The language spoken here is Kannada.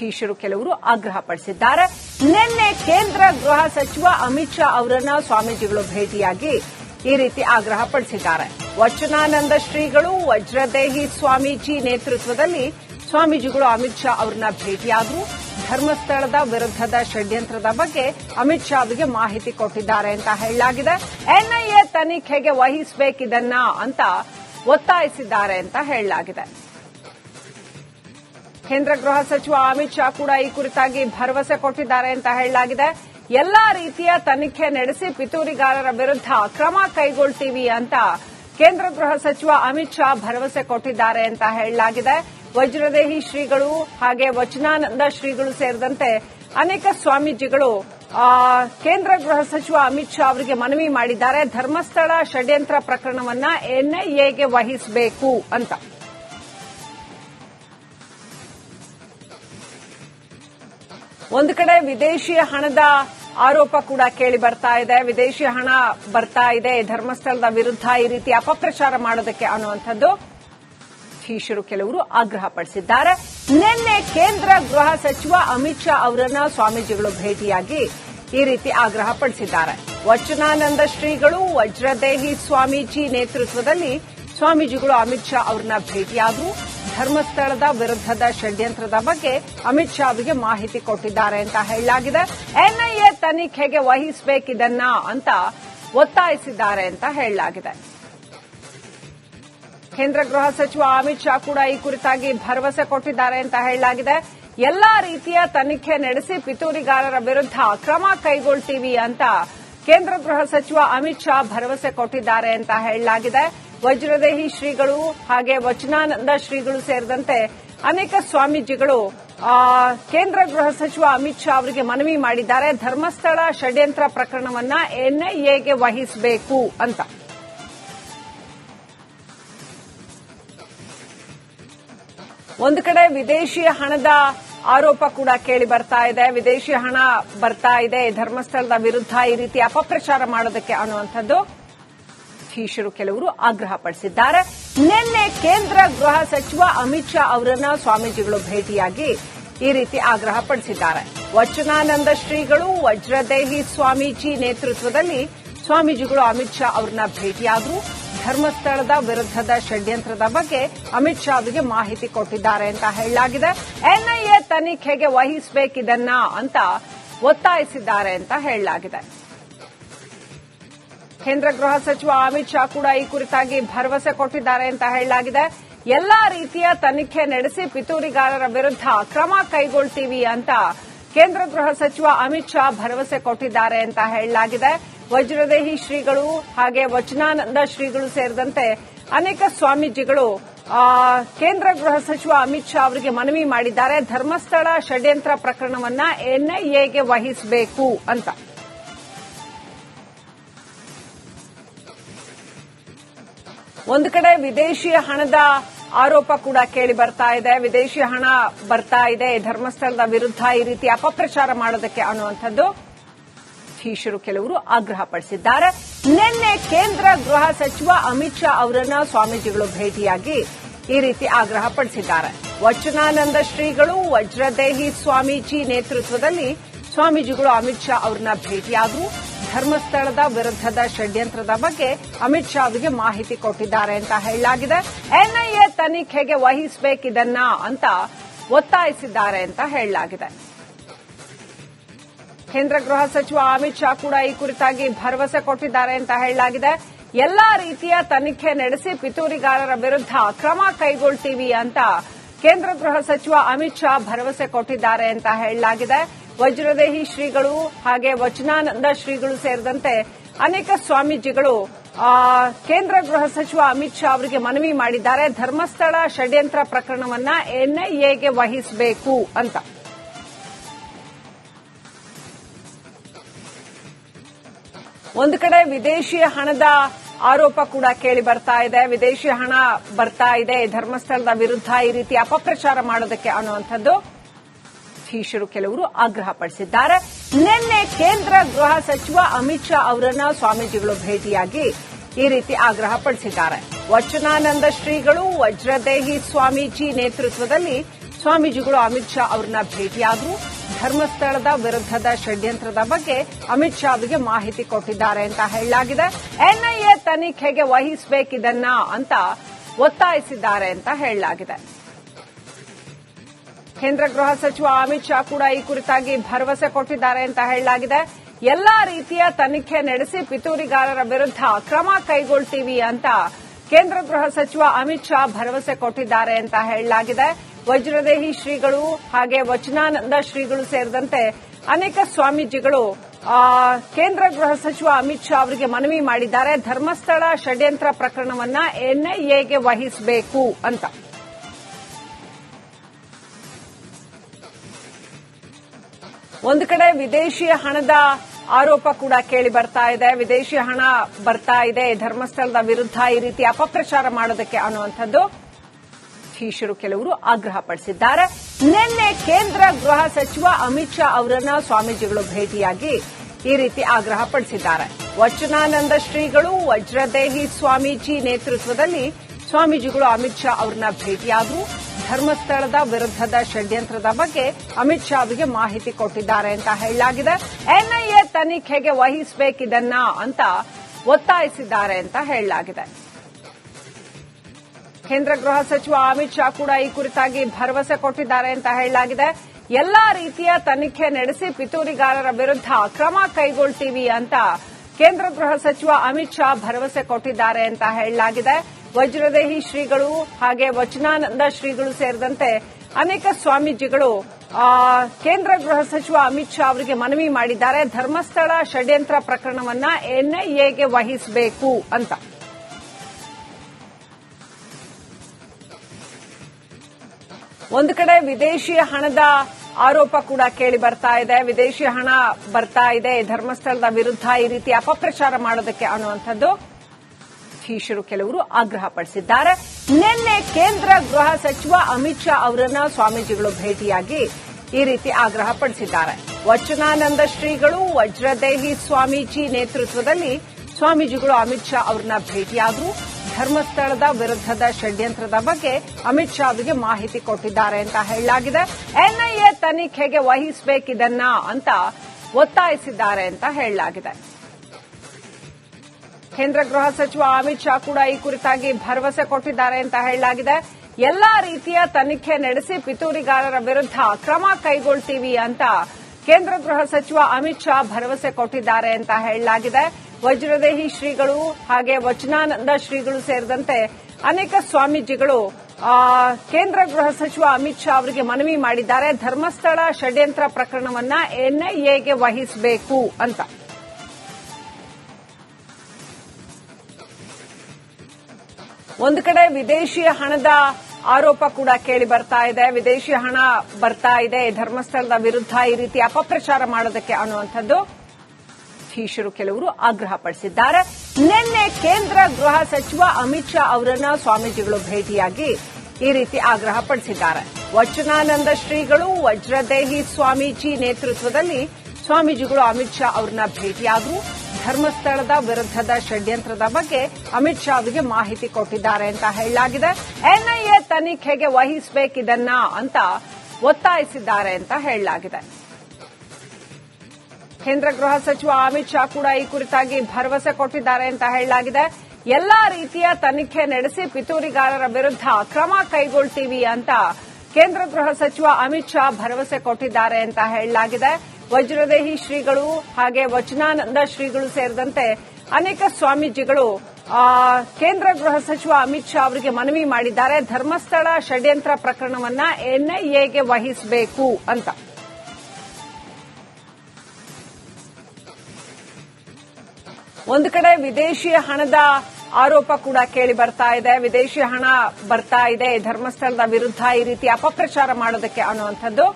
ಶಿಷ್ಯರು ಕೆಲವರು ಆಗ್ರಹ ಪಡಿಸಿದ್ದಾರೆ. ನಿನ್ನೆ ಕೇಂದ್ರ ಗೃಹ ಸಚಿವ ಅಮಿತ್ ಶಾ ಅವರನ್ನ ಸ್ವಾಮೀಜಿಗಳು ಭೇಟಿಯಾಗಿ ಈ ರೀತಿ ಆಗ್ರಹ ಪಡಿಸಿದ್ದಾರೆ. ವಚನಾನಂದ ಶ್ರೀಗಳು, ವಜ್ರದೇಹಿ ಸ್ವಾಮೀಜಿ ನೇತೃತ್ವದಲ್ಲಿ ಸ್ವಾಮೀಜಿಗಳು ಅಮಿತ್ ಶಾ ಅವರನ್ನ ಭೇಟಿಯಾದರು. ಧರ್ಮಸ್ಥಳದ ವಿರುದ್ಧದ ಷಡ್ಯಂತ್ರದ ಬಗ್ಗೆ ಅಮಿತ್ ಶಾ ಅವರಿಗೆ ಮಾಹಿತಿ ಕೊಟ್ಟಿದ್ದಾರೆ ಅಂತ ಹೇಳಲಾಗಿದೆ. ಎನ್ಐಎ ತನಿಖೆಗೆ ವಹಿಸಬೇಕಿದನ್ನ ಅಂತ ಒತ್ತಾಯಿಸಿದ್ದಾರೆ ಅಂತ ಹೇಳಲಾಗಿದೆ. ಕೇಂದ್ರ ಗೃಹ ಸಚಿವ ಅಮಿತ್ ಶಾ ಕೂಡ ಈ ಕುರಿತಾಗಿ ಭರವಸೆ ಕೊಟ್ಟಿದ್ದಾರೆ ಅಂತ ಹೇಳಲಾಗಿದೆ. ಎಲ್ಲಾ ರೀತಿಯ ತನಿಖೆ ನಡೆಸಿ ಪಿತೂರಿಗಾರರ ವಿರುದ್ಧ ಕ್ರಮ ಕೈಗೊಳ್ತೀವಿ ಅಂತ ಕೇಂದ್ರ ಗೃಹ ಸಚಿವ ಅಮಿತ್ ಶಾ ಭರವಸೆ ಕೊಟ್ಟಿದ್ದಾರೆ ಅಂತ ಹೇಳಲಾಗಿದೆ. ವಜ್ರದೇಹಿ ಶ್ರೀಗಳು ಹಾಗೆ ವಚನಾನಂದ ಶ್ರೀಗಳು ಸೇರಿದಂತೆ ಅನೇಕ ಸ್ವಾಮೀಜಿಗಳು ಕೇಂದ್ರ ಗೃಹ ಸಚಿವ ಅಮಿತ್ ಶಾ ಅವರಿಗೆ ಮನವಿ ಮಾಡಿದ್ದಾರೆ. ಧರ್ಮಸ್ಥಳ ಷಡ್ಯಂತ್ರ ಪ್ರಕರಣವನ್ನ ಎನ್ಐಎಗೆ ವಹಿಸಬೇಕು ಅಂತ. ಒಂದು ಕಡೆ ವಿದೇಶಿ ಹಣದ ಆರೋಪ ಕೂಡ ಕೇಳಿ ಬರ್ತಾ ಇದೆ. ವಿದೇಶಿ ಹಣ ಬರ್ತಾ ಇದೆ. ಧರ್ಮಸ್ಥಳದ ವಿರುದ್ಧ ಈ ರೀತಿ ಅಪಪ್ರಚಾರ ಮಾಡೋದಕ್ಕೆ ಅನ್ನುವಂಥದ್ದು ಶೀಶರು ಕೆಲವರು ಆಗ್ರಹ ಪಡಿಸಿದ್ದಾರೆ. ನಿನ್ನೆ ಕೇಂದ್ರ ಗೃಹ ಸಚಿವ ಅಮಿತ್ ಶಾ ಅವರನ್ನ ಸ್ವಾಮೀಜಿಗಳು ಭೇಟಿಯಾಗಿ ಈ ರೀತಿ ಆಗ್ರಹ ಪಡಿಸಿದ್ದಾರೆ. ವಚನಾನಂದ ಶ್ರೀಗಳು, ವಜ್ರದೇಹಿ ಸ್ವಾಮೀಜಿ ನೇತೃತ್ವದಲ್ಲಿ ಸ್ವಾಮೀಜಿಗಳು ಅಮಿತ್ ಶಾ ಅವರನ್ನ ಭೇಟಿಯಾದರು. ಧರ್ಮಸ್ಥಳದ ವಿರುದ್ಧದ ಷಡ್ಯಂತ್ರದ ಬಗ್ಗೆ ಅಮಿತ್ ಶಾ ಅವರಿಗೆ ಮಾಹಿತಿ ಕೊಟ್ಟಿದ್ದಾರೆ ಅಂತ ಹೇಳಲಾಗಿದೆ. ಎನ್ಐಎ ತನಿಖೆಗೆ ವಹಿಸಬೇಕಿದನ್ನ ಅಂತ ಒತ್ತಾಯಿಸಿದ್ದಾರೆ ಅಂತ ಹೇಳಲಾಗಿದೆ. ಕೇಂದ್ರ ಗೃಹ ಸಚಿವ ಅಮಿತ್ ಶಾ ಕೂಡ ಈ ಕುರಿತಾಗಿ ಭರವಸೆ ಕೊಟ್ಟಿದ್ದಾರೆ ಅಂತ ಹೇಳಲಾಗಿದೆ. ಎಲ್ಲಾ ರೀತಿಯ ತನಿಖೆ ನಡೆಸಿ ಪಿತೂರಿಗಾರರ ವಿರುದ್ಧ ಕ್ರಮ ಕೈಗೊಳ್ತೀವಿ ಅಂತ ಕೇಂದ್ರ ಗೃಹ ಸಚಿವ ಅಮಿತ್ ಶಾ ಭರವಸೆ ಕೊಟ್ಟಿದ್ದಾರೆ ಅಂತ ಹೇಳಲಾಗಿದೆ. ವಜ್ರದೇಹಿ ಶ್ರೀಗಳು ಹಾಗೆ ವಚನಾನಂದ ಶ್ರೀಗಳು ಸೇರಿದಂತೆ ಅನೇಕ ಸ್ವಾಮೀಜಿಗಳು ಕೇಂದ್ರ ಗೃಹ ಸಚಿವ ಅಮಿತ್ ಶಾ ಅವರಿಗೆ ಮನವಿ ಮಾಡಿದ್ದಾರೆ. ಧರ್ಮಸ್ಥಳ ಷಡ್ಯಂತ್ರ ಪ್ರಕರಣವನ್ನ ಎನ್ಐಎಗೆ ವಹಿಸಬೇಕು ಅಂತ. ಒಂದು ಕಡೆ ವಿದೇಶಿ ಹಣದ ಆರೋಪ ಕೂಡ ಕೇಳಿ ಬರ್ತಾ ಇದೆ. ವಿದೇಶಿ ಹಣ ಬರ್ತಾ ಇದೆ. ಧರ್ಮಸ್ಥಳದ ವಿರುದ್ಧ ಈ ರೀತಿ ಅಪಪ್ರಚಾರ ಮಾಡೋದಕ್ಕೆ ಅನ್ನುವಂಥದ್ದು ಶೀಶರು ಕೆಲವರು ಆಗ್ರಹ ಪಡಿಸಿದ್ದಾರೆ. ನಿನ್ನೆ ಕೇಂದ್ರ ಗೃಹ ಸಚಿವ ಅಮಿತ್ ಶಾ ಅವರನ್ನ ಸ್ವಾಮೀಜಿಗಳು ಭೇಟಿಯಾಗಿ ಈ ರೀತಿ ಆಗ್ರಹ ಪಡಿಸಿದ್ದಾರೆ. ವಚನಾನಂದ ಶ್ರೀಗಳು, ವಜ್ರದೇಹಿ ಸ್ವಾಮೀಜಿ ನೇತೃತ್ವದಲ್ಲಿ ಸ್ವಾಮೀಜಿಗಳು ಅಮಿತ್ ಶಾ ಅವರನ್ನ ಭೇಟಿಯಾದರು. ಧರ್ಮಸ್ಥಳದ ವಿರುದ್ಧದ ಷಡ್ಯಂತ್ರದ ಬಗ್ಗೆ ಅಮಿತ್ ಶಾ ಅವರಿಗೆ ಮಾಹಿತಿ ಕೊಟ್ಟಿದ್ದಾರೆ ಅಂತ ಹೇಳಲಾಗಿದೆ. ಎನ್ಐಎ ತನಿಖೆಗೆ ವಹಿಸಬೇಕಿದನ್ನ ಅಂತ ಒತ್ತಾಯಿಸಿದ್ದಾರೆ ಅಂತ ಹೇಳಲಾಗಿದೆ. ಕೇಂದ್ರ ಗೃಹ ಸಚಿವ ಅಮಿತ್ ಶಾ ಕೂಡ ಈ ಕುರಿತಾಗಿ ಭರವಸೆ ಕೊಟ್ಟಿದ್ದಾರೆ ಅಂತ ಹೇಳಲಾಗಿದೆ. ಎಲ್ಲಾ ರೀತಿಯ ತನಿಖೆ ನಡೆಸಿ ಪಿತೂರಿಗಾರರ ವಿರುದ್ಧ ಕ್ರಮ ಕೈಗೊಳ್ತೀವಿ ಅಂತ ಕೇಂದ್ರ ಗೃಹ ಸಚಿವ ಅಮಿತ್ ಶಾ ಭರವಸೆ ಕೊಟ್ಟಿದ್ದಾರೆ ಅಂತ ಹೇಳಲಾಗಿದೆ. ವಜ್ರದೇಹಿ ಶ್ರೀಗಳು ಹಾಗೆ ವಚನಾನಂದ ಶ್ರೀಗಳು ಸೇರಿದಂತೆ ಅನೇಕ ಸ್ವಾಮೀಜಿಗಳು ಕೇಂದ್ರ ಗೃಹ ಸಚಿವ ಅಮಿತ್ ಶಾ ಅವರಿಗೆ ಮನವಿ ಮಾಡಿದ್ದಾರೆ. ಧರ್ಮಸ್ಥಳ ಷಡ್ಯಂತ್ರ ಪ್ರಕರಣವನ್ನ ಎನ್ಐಎಗೆ ವಹಿಸಬೇಕು ಅಂತ. ಒಂದು ಕಡೆ ವಿದೇಶಿ ಹಣದ ಆರೋಪ ಕೂಡ ಕೇಳಿ ಬರ್ತಾ ಇದೆ. ವಿದೇಶಿ ಹಣ ಬರ್ತಾ ಇದೆ. ಧರ್ಮಸ್ಥಳದ ವಿರುದ್ಧ ಈ ರೀತಿ ಅಪಪ್ರಚಾರ ಮಾಡೋದಕ್ಕೆ ಅನ್ನುವಂಥದ್ದು. ಶಿಷ್ಯರು ಕೆಲವರು ಆಗ್ರಹ ಪಡಿಸಿದ್ದಾರೆ. ನಿನ್ನೆ ಕೇಂದ್ರ ಗೃಹ ಸಚಿವ ಅಮಿತ್ ಶಾ ಅವರನ್ನ ಸ್ವಾಮೀಜಿಗಳು ಭೇಟಿಯಾಗಿ ಈ ರೀತಿ ಆಗ್ರಹ ಪಡಿಸಿದ್ದಾರೆ. ವಚನಾನಂದ ಶ್ರೀಗಳು, ವಜ್ರದೇಹಿ ಸ್ವಾಮೀಜಿ ನೇತೃತ್ವದಲ್ಲಿ ಸ್ವಾಮೀಜಿಗಳು ಅಮಿತ್ ಶಾ ಅವರನ್ನ ಭೇಟಿಯಾದರು. ಧರ್ಮಸ್ಥಳದ ವಿರುದ್ಧದ ಷಡ್ಯಂತ್ರದ ಬಗ್ಗೆ ಅಮಿತ್ ಶಾ ಅವರಿಗೆ ಮಾಹಿತಿ ಕೊಟ್ಟಿದ್ದಾರೆ ಅಂತ ಹೇಳಲಾಗಿದೆ. ಎನ್ಐಎ ತನಿಖೆಗೆ ವಹಿಸಬೇಕಿದನ್ನ ಅಂತ ಒತ್ತಾಯಿಸಿದ್ದಾರೆ ಅಂತ ಹೇಳಲಾಗಿದೆ. ಕೇಂದ್ರ ಗೃಹ ಸಚಿವ ಅಮಿತ್ ಶಾ ಕೂಡ ಈ ಕುರಿತಾಗಿ ಭರವಸೆ ಕೊಟ್ಟಿದ್ದಾರೆ ಅಂತ ಹೇಳಲಾಗಿದೆ. ಎಲ್ಲಾ ರೀತಿಯ ತನಿಖೆ ನಡೆಸಿ ಪಿತೂರಿಗಾರರ ವಿರುದ್ಧ ಕ್ರಮ ಕೈಗೊಳ್ತೀವಿ ಅಂತ ಕೇಂದ್ರ ಗೃಹ ಸಚಿವ ಅಮಿತ್ ಶಾ ಭರವಸೆ ಕೊಟ್ಟಿದ್ದಾರೆ ಅಂತ ಹೇಳಲಾಗಿದೆ. ವಜ್ರದೇಹಿ ಶ್ರೀಗಳು ಹಾಗೆ ವಚನಾನಂದ ಶ್ರೀಗಳು ಸೇರಿದಂತೆ ಅನೇಕ ಸ್ವಾಮೀಜಿಗಳು ಕೇಂದ್ರ ಗೃಹ ಸಚಿವ ಅಮಿತ್ ಶಾ ಅವರಿಗೆ ಮನವಿ ಮಾಡಿದ್ದಾರೆ. ಧರ್ಮಸ್ಥಳ ಷಡ್ಯಂತ್ರ ಪ್ರಕರಣವನ್ನ ಎನ್ಐಎಗೆ ವಹಿಸಬೇಕು ಅಂತ. ಒಂದು ಕಡೆ ವಿದೇಶಿ ಹಣದ ಆರೋಪ ಕೂಡ ಕೇಳಿ ಬರ್ತಾ ಇದೆ. ವಿದೇಶಿ ಹಣ ಬರ್ತಾ ಇದೆ. ಧರ್ಮಸ್ಥಳದ ವಿರುದ್ಧ ಈ ರೀತಿ ಅಪಪ್ರಚಾರ ಮಾಡೋದಕ್ಕೆ ಅನ್ನುವಂಥದ್ದು ಶಿಷ್ಯರು ಕೆಲವರು ಆಗ್ರಹ ಪಡಿಸಿದ್ದಾರೆ. ನಿನ್ನೆ ಕೇಂದ್ರ ಗೃಹ ಸಚಿವ ಅಮಿತ್ ಶಾ ಅವರನ್ನ ಸ್ವಾಮೀಜಿಗಳು ಭೇಟಿಯಾಗಿ ಈ ರೀತಿ ಆಗ್ರಹ ಪಡಿಸಿದ್ದಾರೆ. ವಚನಾನಂದ ಶ್ರೀಗಳು, ವಜ್ರದೇಹಿ ಸ್ವಾಮೀಜಿ ನೇತೃತ್ವದಲ್ಲಿ ಸ್ವಾಮೀಜಿಗಳು ಅಮಿತ್ ಶಾ ಅವರನ್ನ ಭೇಟಿಯಾದರು. ಧರ್ಮಸ್ಥಳದ ವಿರುದ್ಧದ ಷಡ್ಯಂತ್ರದ ಬಗ್ಗೆ ಅಮಿತ್ ಶಾ ಅವರಿಗೆ ಮಾಹಿತಿ ಕೊಟ್ಟಿದ್ದಾರೆ ಅಂತ ಹೇಳಲಾಗಿದೆ. ಎನ್ಐಎ ತನಿಖೆಗೆ ವಹಿಸಬೇಕಿದನ್ನ ಅಂತ ಒತ್ತಾಯಿಸಿದ್ದಾರೆ ಅಂತ ಹೇಳಲಾಗಿದೆ. ಕೇಂದ್ರ ಗೃಹ ಸಚಿವ ಅಮಿತ್ ಶಾ ಕೂಡ ಈ ಕುರಿತಾಗಿ ಭರವಸೆ ಕೊಟ್ಟಿದ್ದಾರೆ ಅಂತ ಹೇಳಲಾಗಿದೆ. ಎಲ್ಲಾ ರೀತಿಯ ತನಿಖೆ ನಡೆಸಿ ಪಿತೂರಿಗಾರರ ವಿರುದ್ಧ ಕ್ರಮ ಕೈಗೊಳ್ತೀವಿ ಅಂತ ಕೇಂದ್ರ ಗೃಹ ಸಚಿವ ಅಮಿತ್ ಶಾ ಭರವಸೆ ಕೊಟ್ಟಿದ್ದಾರೆ ಅಂತ ಹೇಳಲಾಗಿದೆ. ವಜ್ರದೇಹಿ ಶ್ರೀಗಳು ಹಾಗೆ ವಚನಾನಂದ ಶ್ರೀಗಳು ಸೇರಿದಂತೆ ಅನೇಕ ಸ್ವಾಮೀಜಿಗಳು ಕೇಂದ್ರ ಗೃಹ ಸಚಿವ ಅಮಿತ್ ಶಾ ಅವರಿಗೆ ಮನವಿ ಮಾಡಿದ್ದಾರೆ. ಧರ್ಮಸ್ಥಳ ಷಡ್ಯಂತ್ರ ಪ್ರಕರಣವನ್ನ ಎನ್ಐಎಗೆ ವಹಿಸಬೇಕು ಅಂತ. ಒಂದು ಕಡೆ ವಿದೇಶಿ ಹಣದ ಆರೋಪ ಕೂಡ ಕೇಳಿ ಬರ್ತಾ ಇದೆ. ವಿದೇಶಿ ಹಣ ಬರ್ತಾ ಇದೆ. ಧರ್ಮಸ್ಥಳದ ವಿರುದ್ಧ ಈ ರೀತಿ ಅಪಪ್ರಚಾರ ಮಾಡೋದಕ್ಕೆ ಅನ್ನುವಂಥದ್ದು. ಶಿಷ್ಯರು ಕೆಲವರು ಆಗ್ರಹ ಪಡಿಸಿದ್ದಾರೆ. ನಿನ್ನೆ ಕೇಂದ್ರ ಗೃಹ ಸಚಿವ ಅಮಿತ್ ಶಾ ಅವರನ್ನ ಸ್ವಾಮೀಜಿಗಳು ಭೇಟಿಯಾಗಿ ಈ ರೀತಿ ಆಗ್ರಹ ಪಡಿಸಿದ್ದಾರೆ. ವಚನಾನಂದ ಶ್ರೀಗಳು, ವಜ್ರದೇಹಿ ಸ್ವಾಮೀಜಿ ನೇತೃತ್ವದಲ್ಲಿ ಸ್ವಾಮೀಜಿಗಳು ಅಮಿತ್ ಶಾ ಅವರನ್ನ ಭೇಟಿಯಾದರು. ಧರ್ಮಸ್ಥಳದ ವಿರುದ್ಧದ ಷಡ್ಯಂತ್ರದ ಬಗ್ಗೆ ಅಮಿತ್ ಶಾ ಅವರಿಗೆ ಮಾಹಿತಿ ಕೊಟ್ಟಿದ್ದಾರೆ ಅಂತ ಹೇಳಲಾಗಿದೆ. ಎನ್ಐಎ ತನಿಖೆಗೆ ವಹಿಸಬೇಕಿದನ್ನ ಅಂತ ಒತ್ತಾಯಿಸಿದ್ದಾರೆ ಅಂತ ಹೇಳಲಾಗಿದೆ. ಕೇಂದ್ರ ಗೃಹ ಸಚಿವ ಅಮಿತ್ ಶಾ ಕೂಡ ಈ ಕುರಿತಾಗಿ ಭರವಸೆ ಕೊಟ್ಟಿದ್ದಾರೆ ಅಂತ ಹೇಳಲಾಗಿದೆ. ಎಲ್ಲಾ ರೀತಿಯ ತನಿಖೆ ನಡೆಸಿ ಪಿತೂರಿಗಾರರ ವಿರುದ್ಧ ಕ್ರಮ ಕೈಗೊಳ್ತೀವಿ ಅಂತ ಕೇಂದ್ರ ಗೃಹ ಸಚಿವ ಅಮಿತ್ ಶಾ ಭರವಸೆ ಕೊಟ್ಟಿದ್ದಾರೆ ಅಂತ ಹೇಳಲಾಗಿದೆ. ವಜ್ರದೇಹಿ ಶ್ರೀಗಳು ಹಾಗೆ ವಚನಾನಂದ ಶ್ರೀಗಳು ಸೇರಿದಂತೆ ಅನೇಕ ಸ್ವಾಮೀಜಿಗಳು ಕೇಂದ್ರ ಗೃಹ ಸಚಿವ ಅಮಿತ್ ಶಾ ಅವರಿಗೆ ಮನವಿ ಮಾಡಿದ್ದಾರೆ. ಧರ್ಮಸ್ಥಳ ಷಡ್ಯಂತ್ರ ಪ್ರಕರಣವನ್ನ ಎನ್ಐಎಗೆ ವಹಿಸಬೇಕು ಅಂತ. ಒಂದು ಕಡೆ ವಿದೇಶಿ ಹಣದ ಆರೋಪ ಕೂಡ ಕೇಳಿ ಬರ್ತಾ ಇದೆ. ವಿದೇಶಿ ಹಣ ಬರ್ತಾ ಇದೆ. ಧರ್ಮಸ್ಥಳದ ವಿರುದ್ಧ ಈ ರೀತಿ ಅಪಪ್ರಚಾರ ಮಾಡೋದಕ್ಕೆ ಅನ್ನುವಂಥದ್ದು ಶೀಶರು ಕೆಲವರು ಆಗ್ರಹ ಪಡಿಸಿದ್ದಾರೆ. ನಿನ್ನೆ ಕೇಂದ್ರ ಗೃಹ ಸಚಿವ ಅಮಿತ್ ಶಾ ಅವರನ್ನ ಸ್ವಾಮೀಜಿಗಳು ಭೇಟಿಯಾಗಿ ಈ ರೀತಿ ಆಗ್ರಹ ಪಡಿಸಿದ್ದಾರೆ. ವಚನಾನಂದ ಶ್ರೀಗಳು, ವಜ್ರದೇಹಿ ಸ್ವಾಮೀಜಿ ನೇತೃತ್ವದಲ್ಲಿ ಸ್ವಾಮೀಜಿಗಳು ಅಮಿತ್ ಶಾ ಅವರನ್ನ ಭೇಟಿಯಾದರು. ಧರ್ಮಸ್ಥಳದ ವಿರುದ್ಧದ ಷಡ್ಯಂತ್ರದ ಬಗ್ಗೆ ಅಮಿತ್ ಶಾ ಅವರಿಗೆ ಮಾಹಿತಿ ಕೊಟ್ಟಿದ್ದಾರೆ ಅಂತ ಹೇಳಲಾಗಿದೆ. ಎನ್ಐಎ ತನಿಖೆಗೆ ವಹಿಸಬೇಕಿದನ್ನ ಅಂತ ಒತ್ತಾಯಿಸಿದ್ದಾರೆ ಅಂತ ಹೇಳಲಾಗಿದೆ. ಕೇಂದ್ರ ಗೃಹ ಸಚಿವ ಅಮಿತ್ ಶಾ ಕೂಡ ಈ ಕುರಿತಾಗಿ ಭರವಸೆ ಕೊಟ್ಟಿದ್ದಾರೆ ಅಂತ ಹೇಳಲಾಗಿದೆ. ಎಲ್ಲಾ ರೀತಿಯ ತನಿಖೆ ನಡೆಸಿ ಪಿತೂರಿಗಾರರ ವಿರುದ್ಧ ಕ್ರಮ ಕೈಗೊಳ್ತೀವಿ ಅಂತ ಕೇಂದ್ರ ಗೃಹ ಸಚಿವ ಅಮಿತ್ ಶಾ ಭರವಸೆ ಕೊಟ್ಟಿದ್ದಾರೆ ಅಂತ ಹೇಳಲಾಗಿದೆ. ವಜ್ರದೇಹಿ ಶ್ರೀಗಳು ಹಾಗೆ ವಚನಾನಂದ ಶ್ರೀಗಳು ಸೇರಿದಂತೆ ಅನೇಕ ಸ್ವಾಮೀಜಿಗಳು ಕೇಂದ್ರ ಗೃಹ ಸಚಿವ ಅಮಿತ್ ಶಾ ಅವರಿಗೆ ಮನವಿ ಮಾಡಿದ್ದಾರೆ. ಧರ್ಮಸ್ಥಳ ಷಡ್ಯಂತ್ರ ಪ್ರಕರಣವನ್ನ ಎನ್ಐಎಗೆ ವಹಿಸಬೇಕು ಅಂತ. ಒಂದು ಕಡೆ ವಿದೇಶಿ ಹಣದ ಆರೋಪ ಕೂಡ ಕೇಳಿ ಬರ್ತಾ ಇದೆ. ವಿದೇಶಿ ಹಣ ಬರ್ತಾ ಇದೆ. ಧರ್ಮಸ್ಥಳದ ವಿರುದ್ಧ ಈ ರೀತಿ ಅಪಪ್ರಚಾರ ಮಾಡೋದಕ್ಕೆ ಅನ್ನುವಂಥದ್ದು. ಶಿಷ್ಯರು ಕೆಲವರು ಆಗ್ರಹ ಪಡಿಸಿದ್ದಾರೆ. ನಿನ್ನೆ ಕೇಂದ್ರ ಗೃಹ ಸಚಿವ ಅಮಿತ್ ಶಾ ಅವರನ್ನ ಸ್ವಾಮೀಜಿಗಳು ಭೇಟಿಯಾಗಿ ಈ ರೀತಿ ಆಗ್ರಹ ಪಡಿಸಿದ್ದಾರೆ. ವಚನಾನಂದ ಶ್ರೀಗಳು, ವಜ್ರದೇಹಿ ಸ್ವಾಮೀಜಿ ನೇತೃತ್ವದಲ್ಲಿ ಸ್ವಾಮೀಜಿಗಳು ಅಮಿತ್ ಶಾ ಅವರನ್ನ ಭೇಟಿಯಾದರು. ಧರ್ಮಸ್ಥಳದ ವಿರುದ್ಧದ ಷಡ್ಯಂತ್ರದ ಬಗ್ಗೆ ಅಮಿತ್ ಶಾ ಅವರಿಗೆ ಮಾಹಿತಿ ಕೊಟ್ಟಿದ್ದಾರೆ ಅಂತ ಹೇಳಲಾಗಿದೆ. ಎನ್ಐಎ ತನಿಖೆಗೆ ವಹಿಸಬೇಕಿದನ್ನ ಅಂತ ಒತ್ತಾಯಿಸಿದ್ದಾರೆ ಅಂತ ಹೇಳಲಾಗಿದೆ. ಕೇಂದ್ರ ಗೃಹ ಸಚಿವ ಅಮಿತ್ ಶಾ ಕೂಡ ಈ ಕುರಿತಾಗಿ ಭರವಸೆ ಕೊಟ್ಟಿದ್ದಾರೆ ಅಂತ ಹೇಳಲಾಗಿದೆ. ಎಲ್ಲಾ ರೀತಿಯ ತನಿಖೆ ನಡೆಸಿ ಪಿತೂರಿಗಾರರ ವಿರುದ್ಧ ಕ್ರಮ ಕೈಗೊಳ್ತೀವಿ ಅಂತ ಕೇಂದ್ರ ಗೃಹ ಸಚಿವ ಅಮಿತ್ ಶಾ ಭರವಸೆ ಕೊಟ್ಟಿದ್ದಾರೆ ಅಂತ ಹೇಳಲಾಗಿದೆ. ವಜ್ರದೇಹಿ ಶ್ರೀಗಳು ಹಾಗೆ ವಚನಾನಂದ ಶ್ರೀಗಳು ಸೇರಿದಂತೆ ಅನೇಕ ಸ್ವಾಮೀಜಿಗಳು ಕೇಂದ್ರ ಗೃಹ ಸಚಿವ ಅಮಿತ್ ಶಾ ಅವರಿಗೆ ಮನವಿ ಮಾಡಿದ್ದಾರೆ. ಧರ್ಮಸ್ಥಳ ಷಡ್ಯಂತ್ರ ಪ್ರಕರಣವನ್ನ ಎನ್ಐಎಗೆ ವಹಿಸಬೇಕು ಅಂತ. ಒಂದು ಕಡೆ ವಿದೇಶಿ ಹಣದ ಆರೋಪ ಕೂಡ ಕೇಳಿ ಬರ್ತಾ ಇದೆ. ವಿದೇಶಿ ಹಣ ಬರ್ತಾ ಇದೆ. ಧರ್ಮಸ್ಥಳದ ವಿರುದ್ಧ ಈ ರೀತಿ ಅಪಪ್ರಚಾರ ಮಾಡೋದಕ್ಕೆ ಅನ್ನುವಂಥದ್ದು.